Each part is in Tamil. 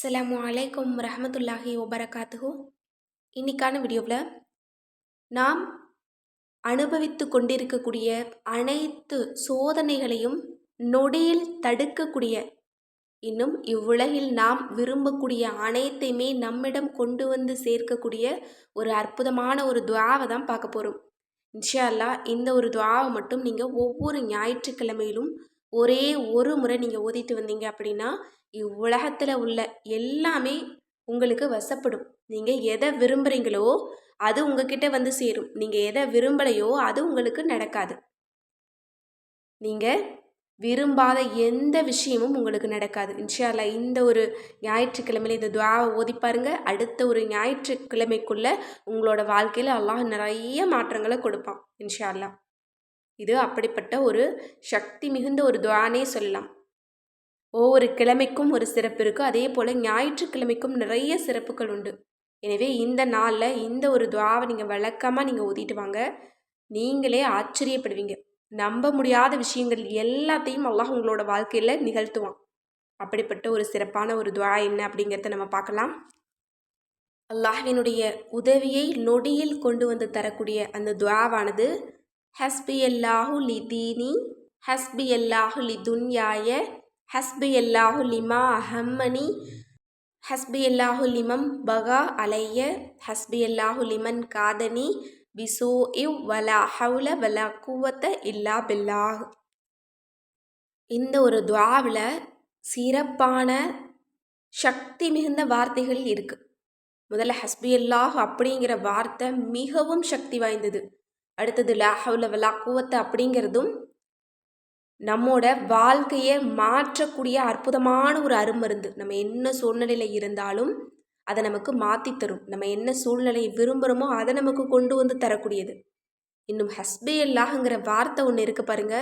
அஸ்லாம் அலைக்கும் ரஹமத்துல்லாஹி ஒபரகாத்துஹு இன்னைக்கான வீடியோவில் நாம் அனுபவித்து கொண்டிருக்கக்கூடிய அனைத்து சோதனைகளையும் நொடியில் தடுக்கக்கூடிய இன்னும் இவ்வுலகில் நாம் விரும்பக்கூடிய அனைத்தையுமே நம்மிடம் கொண்டு வந்து சேர்க்கக்கூடிய ஒரு அற்புதமான ஒரு துவாவை தான் பார்க்க போகிறோம் இன்ஷா அல்லாஹ் இந்த ஒரு துவாவை மட்டும் நீங்கள் ஒவ்வொரு ஞாயிற்றுக்கிழமையிலும் ஒரே ஒரு முறை நீங்கள் ஓதிட்டு வந்தீங்க அப்படின்னா இவ்வுலகத்தில் உள்ள எல்லாமே உங்களுக்கு வசப்படும். நீங்கள் எதை விரும்புகிறீங்களோ அது உங்ககிட்ட வந்து சேரும். நீங்கள் எதை விரும்பலையோ அது உங்களுக்கு நடக்காது. நீங்கள் விரும்பாத எந்த விஷயமும் உங்களுக்கு நடக்காது. இன்ஷால்லா இந்த ஒரு ஞாயிற்றுக்கிழமையில இந்த துவாவை ஓதி பாருங்க. அடுத்த ஒரு ஞாயிற்றுக்கிழமைக்குள்ளே உங்களோட வாழ்க்கையில் அல்லாஹ் நிறைய மாற்றங்களை கொடுப்பான். இன்ஷால்லா இது அப்படிப்பட்ட ஒரு சக்தி மிகுந்த ஒரு துவானே சொல்லலாம். ஒவ்வொரு கிழமைக்கும் ஒரு சிறப்பு இருக்குது அதே போல் ஞாயிற்றுக்கிழமைக்கும் நிறைய சிறப்புகள் உண்டு. எனவே இந்த நாளில் இந்த ஒரு துவாவை நீங்கள் வழக்கமாக நீங்கள் ஊதிட்டு வாங்க. நீங்களே ஆச்சரியப்படுவீங்க. நம்ப முடியாத விஷயங்கள் எல்லாத்தையும் அல்லாஹ் உங்களோட வாழ்க்கையில் நிகழ்த்துவான். அப்படிப்பட்ட ஒரு சிறப்பான ஒரு துவா என்ன அப்படிங்கிறத நம்ம பார்க்கலாம். அல்லாஹினுடைய உதவியை நொடியில் கொண்டு வந்து தரக்கூடிய அந்த துவாவானது ஹஸ்பி அல்லாஹு லி தீனி ஹஸ்பி அல்லாஹு லி துன்யாய ஹஸ்பி அல்லாஹு லிமா அஹம்மனி ஹஸ்பி அல்லாஹு லிமம் பகா அலைய ஹஸ்பி அல்லாஹு லிமன் காதனி பிசோ இவ் வலா ஹவுல வலா குவத்த இல்லா பில்லாஹ். இந்த ஒரு துவாவில் சிறப்பான சக்தி மிகுந்த வார்த்தைகள் இருக்குது முதல்ல ஹஸ்பி அல்லாஹ் அப்படிங்கிற வார்த்தை மிகவும் சக்தி வாய்ந்தது. அடுத்தது லா ஹவுல வலா அப்படிங்கிறதும் நம்மோட வாழ்க்கையை மாற்றக்கூடிய அற்புதமான ஒரு அருமருந்து. நம்ம என்ன சூழ்நிலையில் இருந்தாலும் அதை நமக்கு மாற்றி தரும். நம்ம என்ன சூழ்நிலையை விரும்புகிறோமோ அதை நமக்கு கொண்டு வந்து தரக்கூடியது. இன்னும் ஹஸ்பே அல்லாஹுங்கிற வார்த்தை ஒன்று இருக்குது பாருங்க.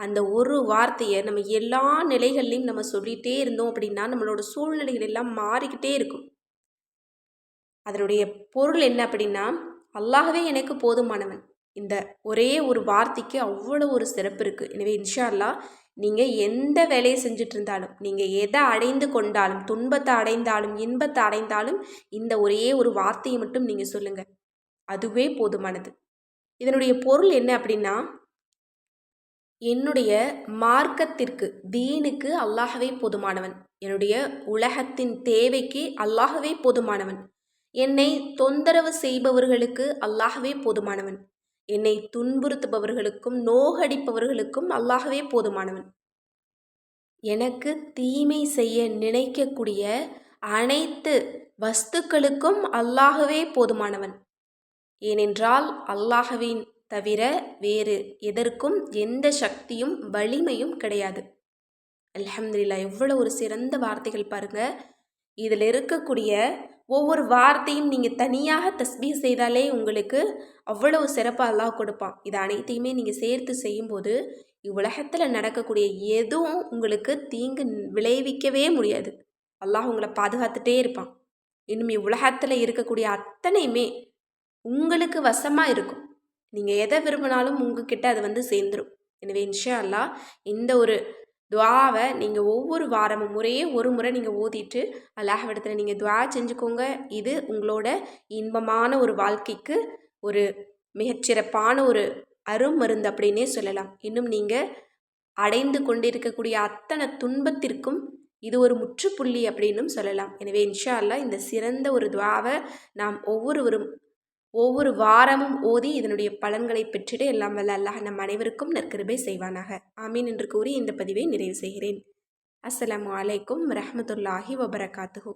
அந்த ஒரு வார்த்தையை நம்ம எல்லா நிலைகள்லையும் நம்ம சொல்லிகிட்டே இருந்தோம் அப்படின்னா நம்மளோட சூழ்நிலைகள் எல்லாம் மாறிக்கிட்டே இருக்கும். அதனுடைய பொருள் என்ன அப்படின்னா அல்லாகவே எனக்கு போதுமானவன். இந்த ஒரே ஒரு வார்த்தைக்கு அவ்வளோ ஒரு சிறப்பு இருக்குது எனவே இன்ஷா அல்லா நீங்கள் எந்த வேலையை செஞ்சுட்டு இருந்தாலும் நீங்கள் எதை அடைந்து கொண்டாலும் துன்பத்தை அடைந்தாலும் இன்பத்தை அடைந்தாலும் இந்த ஒரே ஒரு வார்த்தையை மட்டும் நீங்கள் சொல்லுங்கள் அதுவே போதுமானது. இதனுடைய பொருள் என்ன அப்படின்னா என்னுடைய மார்க்கத்திற்கு தீனுக்கு அல்லாகவே போதுமானவன். என்னுடைய உலகத்தின் தேவைக்கு அல்லாகவே போதுமானவன். என்னை தொந்தரவு செய்பவர்களுக்கு அல்லாகவே போதுமானவன். என்னை துன்புறுத்துபவர்களுக்கும் நோகடிப்பவர்களுக்கும் அல்லாகவே போதுமானவன். எனக்கு தீமை செய்ய நினைக்கக்கூடிய அனைத்து வஸ்துக்களுக்கும் அல்லாகவே போதுமானவன். ஏனென்றால் அல்லாஹவின் தவிர வேறு எதற்கும் எந்த சக்தியும் வலிமையும் கிடையாது. அலமதுல்லா எவ்வளோ ஒரு சிறந்த வார்த்தைகள் பாருங்கள் இதில் இருக்கக்கூடிய ஒவ்வொரு வார்த்தையும் நீங்கள் தனியாக தஸ்பீ செய்தாலே உங்களுக்கு அவ்வளவு சிறப்பாக அல்லாஹ் கொடுப்பான். இது அனைத்தையுமே நீங்கள் சேர்த்து செய்யும்போது இவ்வுலகத்தில் நடக்கக்கூடிய எதுவும் உங்களுக்கு தீங்கு விளைவிக்கவே முடியாது. அல்லாஹ் உங்களை பாதுகாத்துட்டே இருப்பான். இன்னும் இவ்வுலகத்தில் இருக்கக்கூடிய அத்தனையுமே உங்களுக்கு வசமாக இருக்கும். நீங்கள் எதை விரும்பினாலும் உங்ககிட்ட அது வந்து சேர்ந்துடும் எனவே இன்ஷா அல்லாஹ் இந்த ஒரு துவாவை நீங்கள் ஒவ்வொரு வாரமும் முறையே ஒரு முறை நீங்கள் ஓதிட்டு அல்லாஹ்விடத்தில் நீங்கள் துவா செஞ்சுக்கோங்க. இது உங்களோட இன்பமான ஒரு வாழ்க்கைக்கு ஒரு மிகச்சிறப்பான ஒரு அருமருந்து அப்படின்னே சொல்லலாம். இன்னும் நீங்கள் அடைந்து கொண்டிருக்கக்கூடிய அத்தனை துன்பத்திற்கும் இது ஒரு முற்றுப்புள்ளி அப்படின்னும் சொல்லலாம். எனவே இன்ஷா அல்லா இந்த சிறந்த ஒரு துவாவை நாம் ஒவ்வொருவரும் ஒவ்வொரு வாரமும் ஓதி இதனுடைய பலன்களை பெற்றிட எல்லாம் வல்ல அல்லாஹ் நம் அனைவருக்கும் நற்கிருபை செய்வானாக. ஆமீன் என்று கூறி இந்த பதிவை நிறைவு செய்கிறேன். அஸ்லாம் வலைக்கும் ரஹமத்துல்லாஹி வபரகாத்துஹூ.